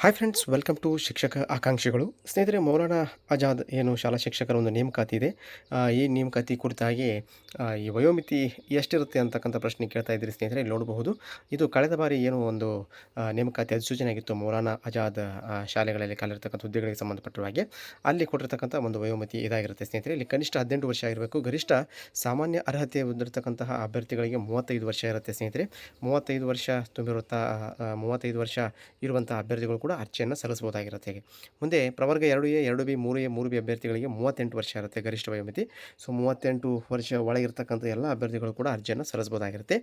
Hi friends welcome to ಶಿಕ್ಷಕ ಆಕಾಂಕ್ಷಿಗಳು. ಸ್ನೇಹಿತರೆ, ಮೌಲಾನಾ ಆಜಾದ್ ಏನು ಶಾಲಾ ಶಿಕ್ಷಕರ ಒಂದು ನೇಮಕಾತಿ ಇದೆ. ಈ ನೇಮಕಾತಿ ಕುರಿತಾಗಿ ಈ ವಯೋಮಿತಿ ಎಷ್ಟಿರುತ್ತೆ ಅಂತಕ್ಕಂಥ ಪ್ರಶ್ನೆ ಕೇಳ್ತಾ ಇದ್ದೀರಿ ಸ್ನೇಹಿತರೆ, ಇಲ್ಲಿ ನೋಡಬಹುದು. ಇದು ಕಳೆದ ಬಾರಿ ಏನು ಒಂದು ನೇಮಕಾತಿ ಅಧಿಸೂಚನೆ ಆಗಿತ್ತು ಮೌಲಾನಾ ಆಜಾದ್ ಶಾಲೆಗಳಲ್ಲಿ ಕಾಲಿರ್ತಕ್ಕಂಥ ಹುದ್ದೆಗಳಿಗೆ ಸಂಬಂಧಪಟ್ಟವಾಗಿ ಹಾಗೆ. ಅಲ್ಲಿ ಕೊಟ್ಟಿರ್ತಕ್ಕಂಥ ಒಂದು ವಯೋಮಿತಿ ಇದಾಗಿರುತ್ತೆ ಸ್ನೇಹಿತರೆ. ಇಲ್ಲಿ ಕನಿಷ್ಠ ಹದಿನೆಂಟು ವರ್ಷ ಆಗಿರಬೇಕು. ಗರಿಷ್ಠ ಸಾಮಾನ್ಯ ಅರ್ಹತೆ ಹೊಂದಿರತಕ್ಕಂತಹ ಅಭ್ಯರ್ಥಿಗಳಿಗೆ ಮೂವತ್ತೈದು ವರ್ಷ ಇರುತ್ತೆ ಸ್ನೇಹಿತರೆ. ಮೂವತ್ತೈದು ವರ್ಷ ತುಂಬಿರುತ್ತಾ ಮೂವತ್ತೈದು ವರ್ಷ ಇರುವಂಥ ಅಭ್ಯರ್ಥಿಗಳು ಅರ್ಜಿಯನ್ನು ಸಲ್ಲಿಸಬಹುದಾಗಿರುತ್ತೆ ಮುಂದೆ ಪ್ರವರ್ಗ ಎರಡು ಎ, ಎರಡು ಬಿ, ಮೂರು ಎ, ಮೂರು ಬಿ ಅಭ್ಯರ್ಥಿಗಳಿಗೆ ಮೂವತ್ತೆಂಟು ವರ್ಷ ಇರುತ್ತೆ ಗರಿಷ್ಠ ವಯೋಮಿತಿ. ಸೊ ಮೂವತ್ತೆಂಟು ವರ್ಷ ಒಳಗಿರ್ತಕ್ಕಂಥ ಎಲ್ಲ ಅಭ್ಯರ್ಥಿಗಳು ಕೂಡ ಅರ್ಜಿಯನ್ನು ಸಲ್ಲಿಸಬಹುದಾಗಿರುತ್ತೆ.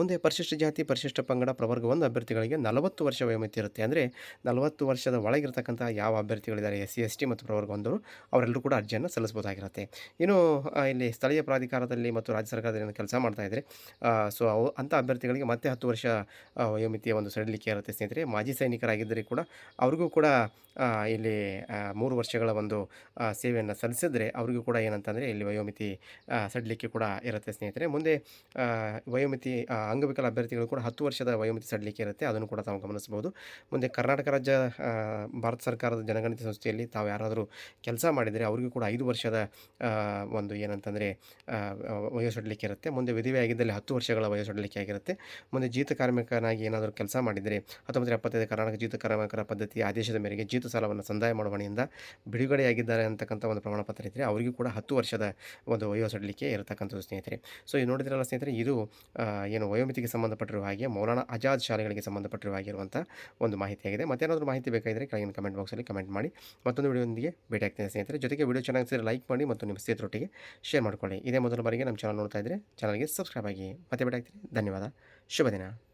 ಮುಂದೆ ಪರಿಶಿಷ್ಟ ಜಾತಿ, ಪರಿಶಿಷ್ಟ ಪಂಗಡ, ಪ್ರವರ್ಗ ಒಂದು ಅಭ್ಯರ್ಥಿಗಳಿಗೆ ನಲವತ್ತು ವರ್ಷ ವಯೋಮಿತಿ ಇರುತ್ತೆ. ಅಂದರೆ ನಲವತ್ತು ವರ್ಷದ ಒಳಗಿರ್ತಕ್ಕಂಥ ಯಾವ ಅಭ್ಯರ್ಥಿಗಳಿದ್ದಾರೆ? ಎಸ್, ಸಿ, ಎಸ್, ಟಿ ಮತ್ತು ಪ್ರವರ್ಗ ಒಂದರು ಅವರೆಲ್ಲರೂ ಕೂಡ ಅರ್ಜಿಯನ್ನು ಸಲ್ಲಿಸಬಹುದಾಗಿರುತ್ತೆ. ಇನ್ನು ಇಲ್ಲಿ ಸ್ಥಳೀಯ ಪ್ರಾಧಿಕಾರದಲ್ಲಿ ಮತ್ತು ರಾಜ್ಯ ಸರ್ಕಾರದಲ್ಲಿ ಕೆಲಸ ಮಾಡ್ತಾ ಇದ್ದಾರೆ ಸೊ ಅಂಥ ಅಭ್ಯರ್ಥಿಗಳಿಗೆ ಮತ್ತೆ ಹತ್ತು ವರ್ಷ ವಯೋಮಿತಿಯ ಒಂದು ಸಡಿಲಿಕೆ ಇರುತ್ತೆ ಸ್ನೇಹಿತರೆ. ಮಾಜಿ ಸೈನಿಕರಾಗಿದ್ದರೆ ಕೂಡ ಅವ್ರಿಗೂ ಕೂಡ ಇಲ್ಲಿ ಮೂರು ವರ್ಷಗಳ ಒಂದು ಸೇವೆಯನ್ನು ಸಲ್ಲಿಸಿದ್ರೆ ಅವ್ರಿಗೂ ಕೂಡ ಏನಂತಂದರೆ ಇಲ್ಲಿ ವಯೋಮಿತಿ ಸಡಲಿಕ್ಕೆ ಸಡಿಲಿಕೆ ಕೂಡ ಇರುತ್ತೆ ಸ್ನೇಹಿತರೆ. ಮುಂದೆ ವಯೋಮಿತಿ ಅಂಗವಿಕಲ ಅಭ್ಯರ್ಥಿಗಳು ಕೂಡ ಹತ್ತು ವರ್ಷದ ವಯೋಮಿತಿ ಸಡಲಿಕ್ಕೆ ಇರುತ್ತೆ. ಅದನ್ನು ಕೂಡ ತಾವು ಗಮನಿಸಬಹುದು. ಮುಂದೆ ಕರ್ನಾಟಕ ರಾಜ್ಯ ಭಾರತ ಸರ್ಕಾರದ ಜನಗಣತಿ ಸಂಸ್ಥೆಯಲ್ಲಿ ತಾವು ಯಾರಾದರೂ ಕೆಲಸ ಮಾಡಿದರೆ ಅವರಿಗೂ ಕೂಡ ಐದು ವರ್ಷದ ಒಂದು ಏನಂತಂದರೆ ವಯೋ ಸಡಿಲಿಕೆ ಇರುತ್ತೆ. ಮುಂದೆ ವಿಧಿವೆ ಆಗಿದ್ದಲ್ಲಿ ಹತ್ತು ವರ್ಷಗಳ ವಯೋ ಸಡಿಲಿಕೆ ಆಗಿರುತ್ತೆ. ಮುಂದೆ ಜೀತ ಕಾರ್ಮಿಕನಾಗಿ ಏನಾದರೂ ಕೆಲಸ ಮಾಡಿದರೆ ಹತ್ತೊಂಬತ್ತು ಎಪ್ಪತ್ತೈದು ಕರ್ನಾಟಕ ಜೀತ ಕಾರ್ಮಿಕರ ಪದ್ಧತಿ ಆದೇಶದ ಮೇರೆಗೆ ಜೀತ ಸಾಲವನ್ನು ಸಂದಾಯ ಮಾಡುವ ಹಣೆಯಿಂದ ಬಿಡುಗಡೆಯಾಗಿದ್ದಾರೆ ಅಂತಕ್ಕಂಥ ಒಂದು ಪ್ರಮಾಣ ಪತ್ರ ಇದ್ದರೆ ಅವರಿಗೂ ಕೂಡ ಹತ್ತು ವರ್ಷದ ಒಂದು ವಯೋ ಸಡಿಲಿಕೆ ಇರತಕ್ಕಂಥದ್ದು, ಸ್ನೇಹಿತರೆ. ಸೊ ಇದು ನೋಡಿದ್ರಲ್ಲ ಸ್ನೇಹಿತರೆ, ಇದು ಏನು ವಯೋಮಿತಿಗೆ ಸಂಬಂಧಪಟ್ಟಿರುವ ಹಾಗೆ ಮೌಲಾನಾ ಆಜಾದ್ ಶಾಲೆಗಳಿಗೆ ಸಂಬಂಧಪಟ್ಟಿರುವ ಆಗಿರುವಂಥ ಒಂದು ಮಾಹಿತಿಯಾಗಿದೆ. ಮತ್ತೇನಾದರೂ ಮಾಹಿತಿ ಬೇಕಾದರೆ ಕೆಳಗಿನ ಕಮೆಂಟ್ ಬಾಕ್ಸಲ್ಲಿ ಕಮೆಂಟ್ ಮಾಡಿ. ಮತ್ತೊಂದು ವಿಡಿಯೋದೊಂದಿಗೆ ಭೇಟಿ ಆಗ್ತೇನೆ ಸ್ನೇಹಿತರೆ. ಜೊತೆಗೆ ವಿಡಿಯೋ ಚೆನ್ನಾಗಿಸಿದ್ರೆ ಲೈಕ್ ಮಾಡಿ ಮತ್ತು ನಿಮ್ಮ ಸ್ನೇಹಿತರೊಟ್ಟಿಗೆ ಶೇರ್ ಮಾಡಿಕೊಳ್ಳಿ. ಇದೇ ಮೊದಲ ಬಾರಿಗೆ ನಮ್ಮ ಚಾನಲ್ ನೋಡ್ತಾ ಇದ್ದರೆ ಚಾನಲ್ಗೆ ಸಬ್ಸ್ಕ್ರೈಬ್ ಆಗಿ. ಮತ್ತೆ ಭೇಟಿ ಆಗ್ತೀನಿ. ಧನ್ಯವಾದ. ಶುಭ ದಿನ.